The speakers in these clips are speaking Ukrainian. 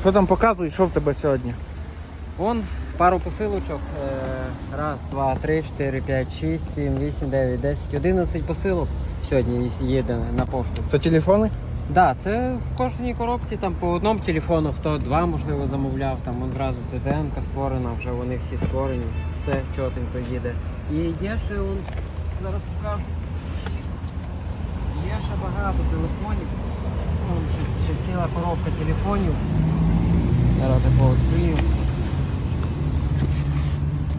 Що там показує, що в тебе сьогодні? Вон пару посилочок. Е, Раз, два, три, чотири, п'ять, шість, сім, вісім, дев'ять, десять, одинадцять посилок сьогодні їде на пошту. Це телефони? Так, да, це в кожній коробці там по одному телефону, хто два, можливо, замовляв, там одразу ТТН створена, вже вони всі створені. Все чотенько їде. І є ще, он, зараз покажу. Є ще багато телефонів. Ще ціла коробка телефонів. Тако відкрию.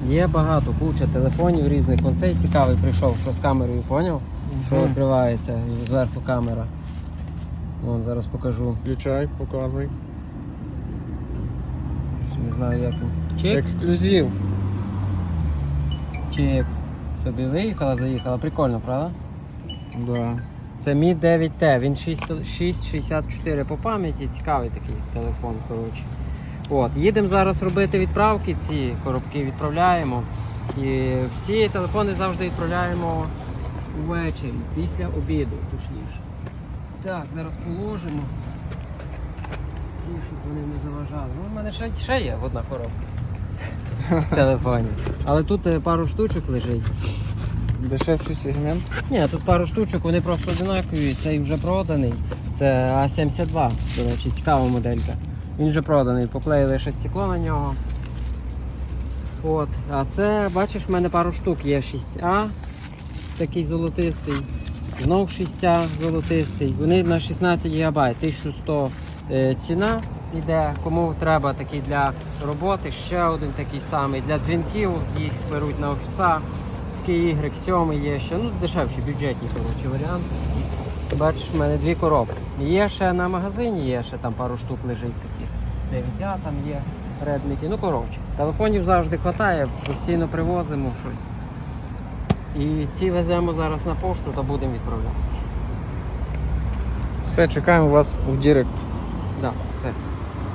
Є багато, куча телефонів різних. Вон цей цікавий прийшов, що з камерою поняв? Що відкривається і зверху камера. Вон, зараз покажу. Включай, показуй. Не знаю як він. Чекс? Ексклюзив. Чекс. Собі виїхала, заїхала. Прикольно, правда? Да. Це Mi 9T, він 664 по пам'яті, цікавий такий телефон, коротше. От, їдемо зараз робити відправки, ці коробки відправляємо. І всі телефони завжди відправляємо ввечері, після обіду, точніше. Так, зараз положимо. Ці, щоб вони не заважали. Ну, в мене ще, ще є одна коробка. в телефоні. Але тут е, пару штучок лежить. Дешевший сегмент. Ні, тут пару штучок, вони просто одинакові. Цей вже проданий. Це А72, до речі, цікава моделька. Він вже проданий, поклеїли ще стекло на нього. От. А це, бачиш, в мене пару штук є 6А, такий золотистий. Знов 6А золотистий. Вони на 16 ГБ, 1100 е, ціна йде. Кому треба такий для роботи, ще один такий самий. Для дзвінків їх беруть на офіса. Такий Y7 є ще, ну дешевші, бюджетні коротше, варіанти. Бачиш, в мене дві коробки. Є ще на магазині, є ще там пару штук лежить таких. 9 там є редники. Ну коротше, телефонів завжди вистачає, постійно привозимо щось. І ці веземо зараз на пошту та будемо відправляти. Все, чекаємо вас в Директ. Да, все.